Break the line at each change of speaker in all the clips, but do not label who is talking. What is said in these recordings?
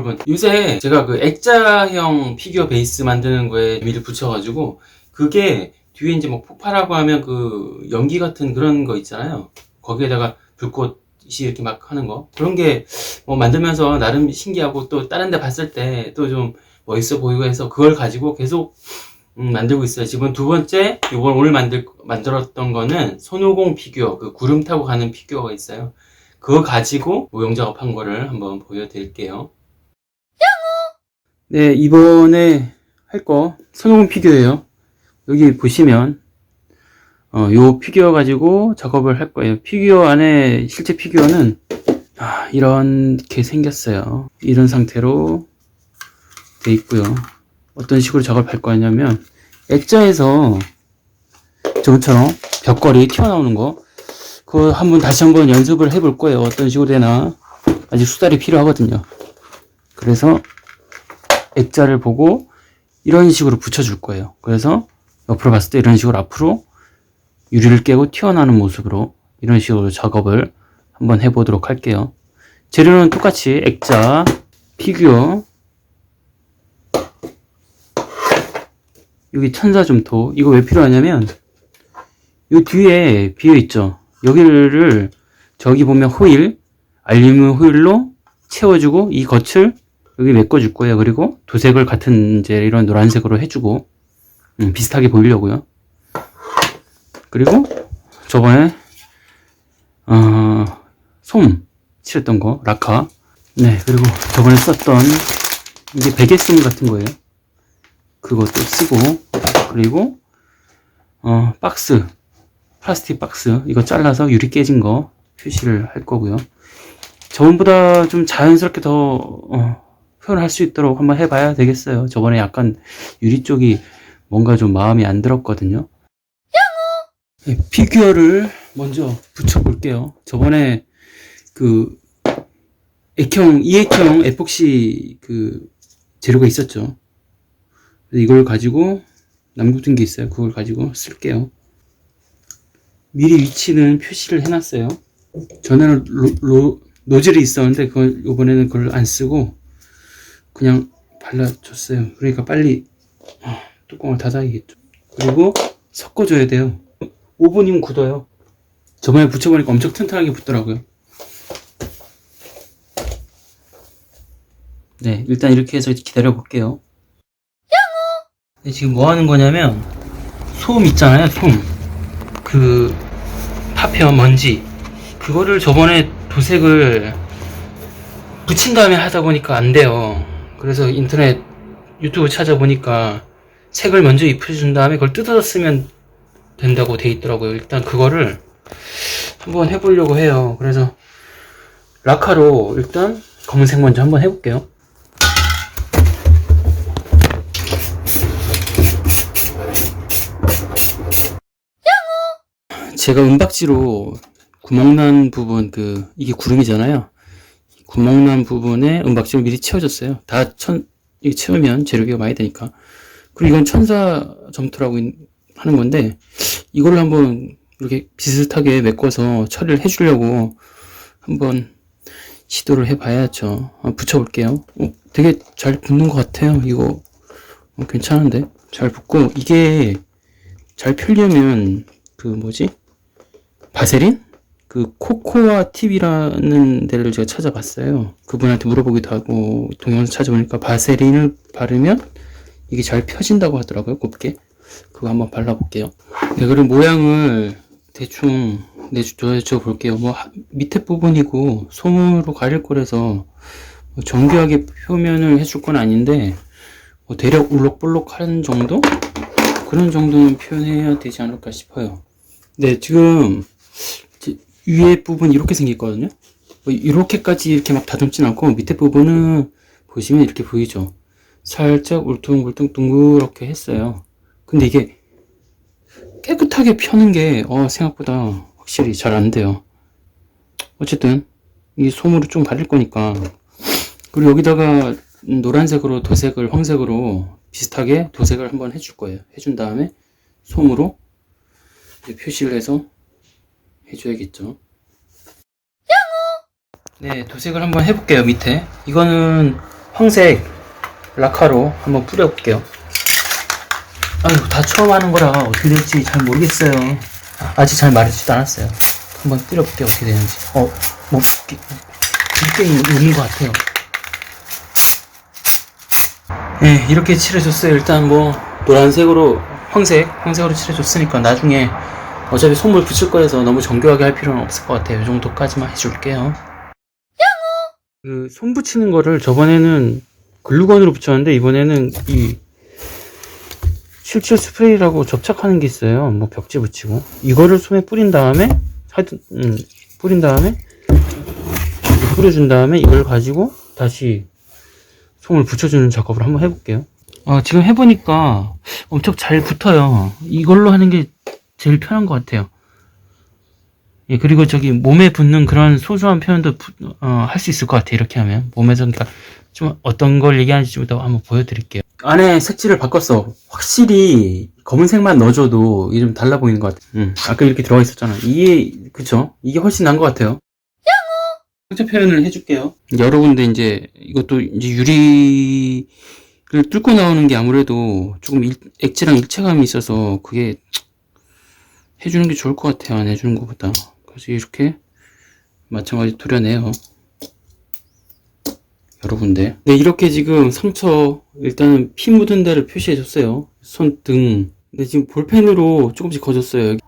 여러분 요새 제가 그 액자형 피규어 베이스 만드는 거에 미를 붙여가지고 그게 뒤에 이제 뭐 폭발하고 하면 그 연기 같은 그런 거 있잖아요 거기에다가 불꽃 이 이렇게 막 하는 거 그런 게 뭐 만들면서 나름 신기하고 또 다른 데 봤을 때 또 좀 멋있어 보이고 해서 그걸 가지고 계속 음, 만들고 있어요. 지금 두 번째, 이번 오늘 만들, 만들었던 거는 손오공 피규어, 그 구름 타고 가는 피규어가 있어요. 그거 가지고 모형 작업한 거를 한번 보여드릴게요. 네, 이번에 할거 손오공 피규어예요. 여기 보시면 어, 요 피규어 가지고 작업을 할 거예요. 피규어 안에 실제 피규어는 아, 이렇게 생겼어요. 이런 상태로 돼 있고요. 어떤 식으로 작업할 거냐면 액자에서 저번처럼 벽걸이 튀어나오는 거 그거 한번 다시 한번 연습을 해볼 거예요. 어떤 식으로 되나 아직 수달이 필요하거든요. 그래서 액자를 보고 이런 식으로 붙여줄 거예요. 그래서 옆으로 봤을 때 이런 식으로 앞으로 유리를 깨고 튀어나오는 모습으로 이런 식으로 작업을 한번 해보도록 할게요. 재료는 똑같이 액자, 피규어, 여기 천사점토 이거 왜 필요하냐면 요 뒤에 비어 있죠 여기를 저기 보면 호일 알루미늄 호일로 채워주고 이 겉을 여기 메꿔줄 거예요. 그리고 도색을 같은 이제 이런 노란색으로 해주고 음, 비슷하게 보이려고요. 그리고 저번에 어, 솜 칠했던 거 라카. 네 그리고 저번에 썼던 이게 베개솜 같은 거예요. 그것도 쓰고 그리고 어 박스 플라스틱 박스 이거 잘라서 유리 깨진 거 표시를 할 거고요. 저번보다 좀 자연스럽게 더 어, 표현할 수 있도록 한번 해봐야 되겠어요 저번에 약간 유리 쪽이 뭔가 좀 마음에 안 들었거든요 네, 피규어를 먼저 붙여 볼게요 저번에 그 액형 이액형 에폭시 그 재료가 있었죠 이걸 가지고 남겨둔 게 있어요. 그걸 가지고 쓸게요. 미리 위치는 표시를 해놨어요. 전에는 로, 로, 노즐이 있었는데 그걸 이번에는 그걸 안 쓰고 그냥 발라줬어요. 그러니까 빨리 어, 뚜껑을 닫아야겠죠. 그리고 섞어줘야 돼요. 5분이면 굳어요. 저번에 붙여보니까 엄청 튼튼하게 붙더라고요. 네, 일단 이렇게 해서 기다려 볼게요. 근데 지금 뭐 하는 거냐면 소음 있잖아요 소음 그 파편 먼지 그거를 저번에 도색을 붙인 다음에 하다 보니까 안 돼요 그래서 인터넷 유튜브 찾아보니까 색을 먼저 입혀준 다음에 그걸 뜯어서 쓰면 된다고 돼 있더라고요. 일단 그거를 한번 해보려고 해요. 그래서 라카로 일단 검은색 먼저 한번 해볼게요. 제가 은박지로 구멍난 부분 그 이게 구름이잖아요. 구멍난 부분에 은박지로 미리 채워줬어요. 다 천, 이게 채우면 재료기가 많이 되니까. 그리고 이건 천사 점토라고 있- 하는 건데 이걸로 한번 이렇게 비슷하게 메꿔서 처리를 해주려고 한번 시도를 해봐야죠. 한번 붙여볼게요. 어, 되게 잘 붙는 것 같아요. 이거 어, 괜찮은데 잘 붙고 이게 잘 펴려면 그 뭐지? 바세린? 그 코코아 TV라는 데를 제가 찾아봤어요. 그분한테 물어보기도 하고 동영상 찾아보니까 바세린을 바르면 이게 잘 펴진다고 하더라고요. 곱게. 그거 한번 발라볼게요. 네, 그럼 모양을 대충 내줘 볼게요. 뭐 하- 밑에 부분이고 솜으로 가릴 거라서 뭐 정교하게 표면을 해줄 건 아닌데 뭐 대략 울럭불럭 하는 정도? 그런 정도는 표현해야 되지 않을까 싶어요. 네, 지금 지- 위에 부분 이렇게 생겼거든요. 뭐 이렇게까지 이렇게 막 다듬진 않고 밑에 부분은 보시면 이렇게 보이죠. 살짝 울퉁불퉁 둥그렇게 했어요. 근데 이게 깨끗하게 펴는 게 어, 생각보다 확실히 잘 안 돼요. 어쨌든 이 솜으로 좀 바를 거니까 그리고 여기다가 노란색으로 도색을 황색으로 비슷하게 도색을 한번 해줄 거예요. 해준 다음에 솜으로 표시를 해서 해줘야겠죠. 네, 도색을 한번 해볼게요, 밑에. 이거는 황색 라카로 한번 뿌려볼게요. 아유, 다 처음 하는 거라 어떻게 될지 잘 모르겠어요. 아직 잘 말해주지도 않았어요. 한번 뿌려볼게요. 어떻게 되는지. 어, 뭐, 꽤, 꽤 있는 것 같아요. 네, 이렇게 칠해줬어요. 일단 뭐, 노란색으로, 황색, 황색으로 칠해줬으니까 나중에 어차피 손물 붙일 거여서 너무 정교하게 할 필요는 없을 것 같아요. 이 정도까지만 해줄게요. 그, 손 붙이는 거를 저번에는 글루건으로 붙였는데, 이번에는 이, 실질 스프레이라고 접착하는 게 있어요. 뭐 벽지 붙이고. 이거를 손에 뿌린 다음에, 하여튼, 음, 뿌린 다음에, 뿌려준 다음에 이걸 가지고 다시 솜을 붙여주는 작업을 한번 해볼게요. 아, 지금 해보니까 엄청 잘 붙어요. 이걸로 하는 게 제일 편한 것 같아요. 예, 그리고 저기 몸에 붙는 그런 소소한 표현도 어, 할 수 있을 것 같아요. 이렇게 하면. 몸에서, 그러니까 좀 어떤 걸 얘기하는지 좀 이따 한번 보여드릴게요. 안에 색칠을 바꿨어. 확실히 검은색만 넣어줘도 이게 좀 달라 보이는 것 같아. 음, 아까 이렇게 들어가 있었잖아. 이게, 그쵸? 이게 훨씬 나은 것 같아요. 상처 표현을 해줄게요. 여러 군데 이제 이것도 이제 유리를 뚫고 나오는 게 아무래도 조금 일- 액체랑 일체감이 있어서 그게 해주는 게 좋을 것 같아요. 안 해주는 것보다. 그래서 이렇게 마찬가지 도려내요. 여러 군데. 네, 이렇게 지금 상처 일단은 피 묻은 데를 표시해줬어요. 손등. 근데 지금 볼펜으로 조금씩 거줬어요. 여기.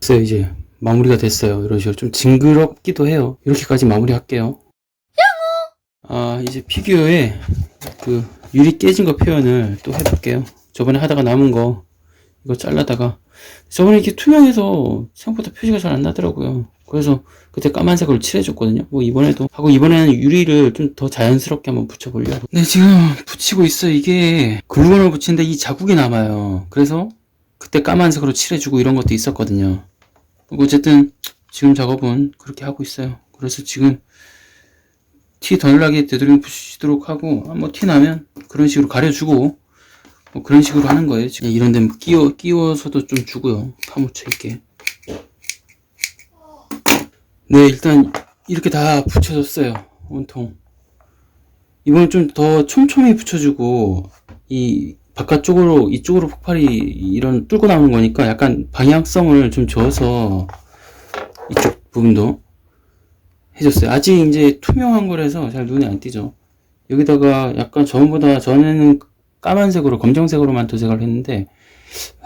됐어요, 이제. 마무리가 됐어요. 이런 식으로. 좀 징그럽기도 해요. 이렇게까지 마무리 할게요. 아, 이제 피규어에 그 유리 깨진 거 표현을 또 해볼게요. 저번에 하다가 남은 거, 이거 잘라다가. 저번에 이렇게 투명해서 생각보다 표시가 잘 안 나더라고요. 그래서 그때 까만색으로 칠해줬거든요. 뭐 이번에도 하고 이번에는 유리를 좀 더 자연스럽게 한번 붙여보려고. 네, 지금 붙이고 있어요. 이게 글루건을 붙이는데 이 자국이 남아요. 그래서 그때 까만색으로 칠해주고 이런 것도 있었거든요. 뭐 어쨌든 지금 작업은 그렇게 하고 있어요. 그래서 지금 티 덜 나게 되도록 붙이도록 하고 뭐 티 나면 그런 식으로 가려주고 뭐 그런 식으로 하는 거예요. 지금 이런 데 끼워 끼워서도 좀 주고요. 파묻혀 있게. 네, 일단 이렇게 다 붙여줬어요. 온통. 이번엔 좀 더 촘촘히 붙여주고 이 바깥쪽으로 이쪽으로 폭발이 이런 뚫고 나오는 거니까 약간 방향성을 좀 줘서 이쪽 부분도 해줬어요. 아직 이제 투명한 거라서 잘 눈에 안 띄죠. 여기다가 약간 전보다 전에는 까만색으로 검정색으로만 도색을 했는데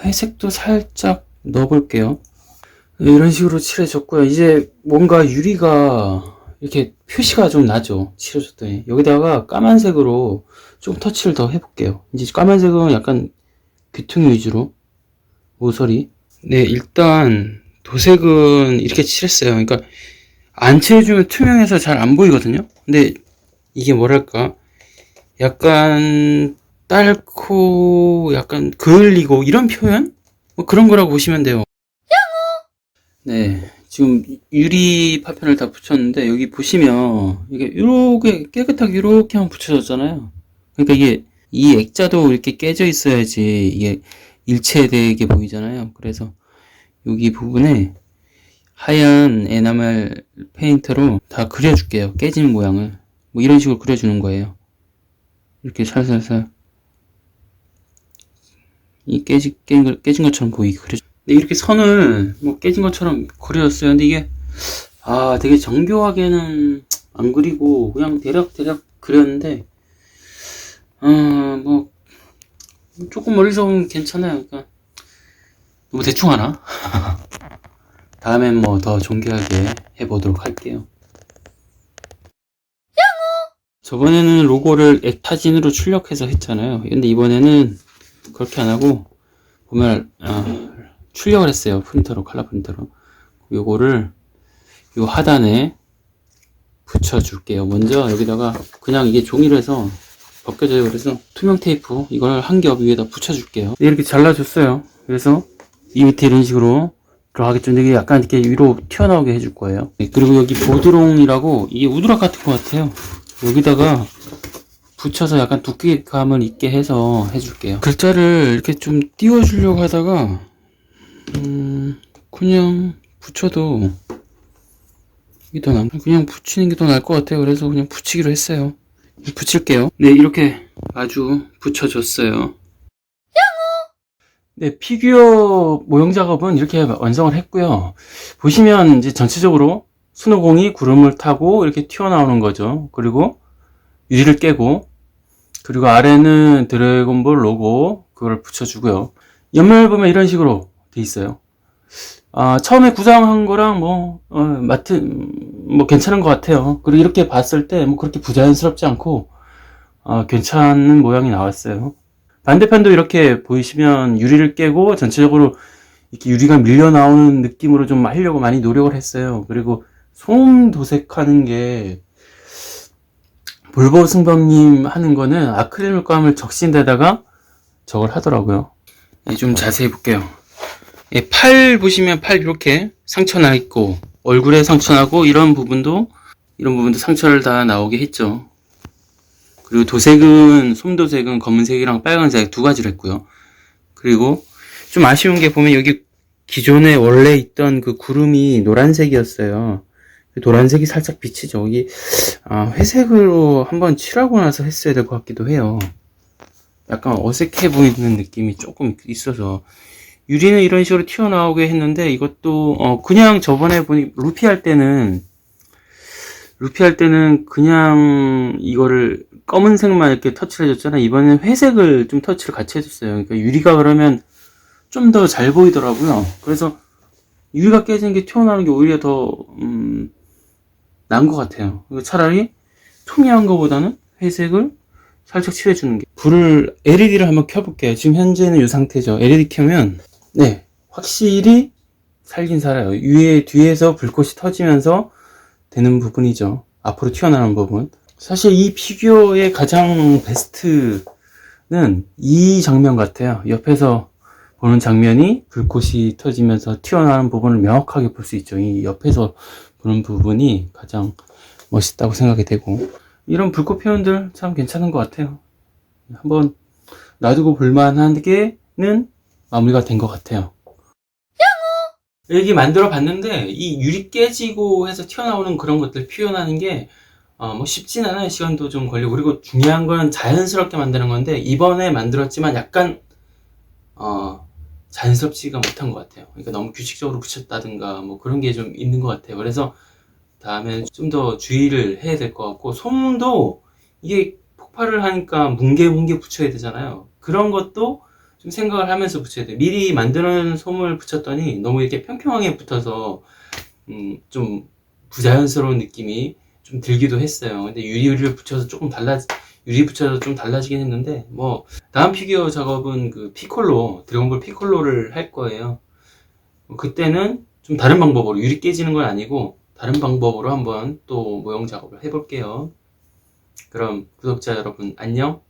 회색도 살짝 넣어볼게요. 이런 식으로 칠해줬고요. 이제 뭔가 유리가 이렇게 표시가 좀 나죠. 칠해줬더니 여기다가 까만색으로 좀 터치를 더 해볼게요. 이제 까만색은 약간 귀퉁이 위주로 모서리. 네, 일단 도색은 이렇게 칠했어요. 그러니까 안 칠해주면 투명해서 잘 안 보이거든요. 근데 이게 뭐랄까 약간 딸코 약간 그을리고 이런 표현? 뭐 그런 거라고 보시면 돼요. 네, 지금 유리 파편을 다 붙였는데 여기 보시면 이게 이렇게 깨끗하게 이렇게 한번 붙여졌잖아요. 그러니까 이게 이 액자도 이렇게 깨져 있어야지 이게 일체되게 보이잖아요. 그래서 여기 부분에 하얀 에나멜 페인트로 다 그려줄게요. 깨진 모양을 뭐 이런 식으로 그려주는 거예요. 이렇게 살살살 이 깨지, 깨진, 것, 깨진 것처럼 보이게 그려. 근데 이렇게 선을 뭐 깨진 것처럼 그려졌어요. 근데 이게 아 되게 정교하게는 안 그리고 그냥 대략 대략 그렸는데 어 뭐 조금 멀리서 보면 괜찮아요. 그러니까 너무 대충 하나? 다음엔 뭐 더 정교하게 해보도록 할게요. 저번에는 로고를 액타진으로 출력해서 했잖아요. 근데 이번에는 그렇게 안 하고 보면 아, 출력을 했어요. 프린터로 칼라 프린터로. 요거를 요 하단에 붙여줄게요. 먼저 여기다가 그냥 이게 종이로 해서 벗겨져요. 그래서 투명 테이프 이걸 한 겹 위에다 붙여줄게요. 네, 이렇게 잘라줬어요. 그래서 이 밑에 이런 식으로 들어가겠죠. 근데 이게 약간 이렇게 위로 튀어나오게 해줄 거예요. 네, 그리고 여기 보드롱이라고 이게 우드락 같은 것 같아요. 여기다가 붙여서 약간 두께감을 있게 해서 해줄게요. 글자를 이렇게 좀 띄워주려고 하다가 음, 그냥 붙여도 이게 더 나, 그냥 붙이는 게 더 나을 것 같아요. 그래서 그냥 붙이기로 했어요. 붙일게요. 네, 이렇게 아주 붙여줬어요. 네, 피규어 모형 작업은 이렇게 완성을 했고요. 보시면 이제 전체적으로 순호공이 구름을 타고 이렇게 튀어나오는 거죠. 그리고 유리를 깨고, 그리고 아래는 드래곤볼 로고, 그걸 붙여주고요. 옆면을 보면 이런 식으로 돼 있어요. 아, 처음에 구상한 거랑 뭐, 어, 맡은, 뭐 괜찮은 것 같아요. 그리고 이렇게 봤을 때 뭐 그렇게 부자연스럽지 않고, 아, 괜찮은 모양이 나왔어요. 반대편도 이렇게 보이시면 유리를 깨고 전체적으로 이렇게 유리가 밀려 나오는 느낌으로 좀 하려고 많이 노력을 했어요. 그리고 솜 도색하는 게 볼보 승범님 하는 거는 아크릴 물감을 적신 데다가 저걸 하더라고요. 네, 좀 자세히 볼게요. 예, 팔 보시면 팔 이렇게 상처 나 있고 얼굴에 상처 나고 이런 부분도 이런 부분도 상처를 다 나오게 했죠. 그리고 도색은 솜도색은 검은색이랑 빨간색 두 가지를 했고요. 그리고 좀 아쉬운 게 보면 여기 기존에 원래 있던 그 구름이 노란색이었어요. 그 노란색이 살짝 비치죠. 여기 아, 회색으로 한번 칠하고 나서 했어야 될 것 같기도 해요. 약간 어색해 보이는 느낌이 조금 있어서 유리는 이런 식으로 튀어나오게 했는데 이것도 어 그냥 저번에 보니 루피 할 때는 루피 할 때는 그냥 이거를 검은색만 이렇게 터치를 해줬잖아. 이번엔 회색을 좀 터치를 같이 해줬어요. 그러니까 유리가 그러면 좀 더 잘 보이더라고요. 그래서 유리가 깨지는 게 튀어나오는 게 오히려 더, 음, 나은 것 같아요. 차라리 투명한 것보다는 회색을 살짝 칠해주는 게. 불을, LED를 한번 켜볼게요. 지금 현재는 이 상태죠. LED 켜면, 네, 확실히 살긴 살아요. 위에, 뒤에서 불꽃이 터지면서 되는 부분이죠. 앞으로 튀어나오는 부분. 사실 이 피규어의 가장 베스트는 이 장면 같아요. 옆에서 보는 장면이 불꽃이 터지면서 튀어나오는 부분을 명확하게 볼 수 있죠. 이 옆에서 보는 부분이 가장 멋있다고 생각이 되고 이런 불꽃 표현들 참 괜찮은 것 같아요. 한번 놔두고 볼만한 게는 마무리가 된 것 같아요. 여기 만들어 봤는데 이 유리 깨지고 해서 튀어나오는 그런 것들 표현하는 게 어, 뭐 쉽진 않아요. 시간도 좀 걸리고 그리고 중요한 건 자연스럽게 만드는 건데 이번에 만들었지만 약간 어, 자연스럽지가 못한 것 같아요. 그러니까 너무 규칙적으로 붙였다든가 뭐 그런 게 좀 있는 것 같아요. 그래서 다음에 좀더 주의를 해야 될 것 같고 솜도 이게 폭발을 하니까 뭉게뭉게 붙여야 되잖아요. 그런 것도 좀 생각을 하면서 붙여야 돼요. 미리 만드는 솜을 붙였더니 너무 이렇게 평평하게 붙어서 음, 좀 부자연스러운 느낌이 좀 들기도 했어요. 근데 유리를 붙여서 조금 달라 유리 붙여서 좀 달라지긴 했는데 뭐 다음 피규어 작업은 그 피콜로 드래곤볼 피콜로를 할 거예요. 뭐 그때는 좀 다른 방법으로 유리 깨지는 건 아니고 다른 방법으로 한번 또 모형 작업을 해볼게요. 그럼 구독자 여러분 안녕.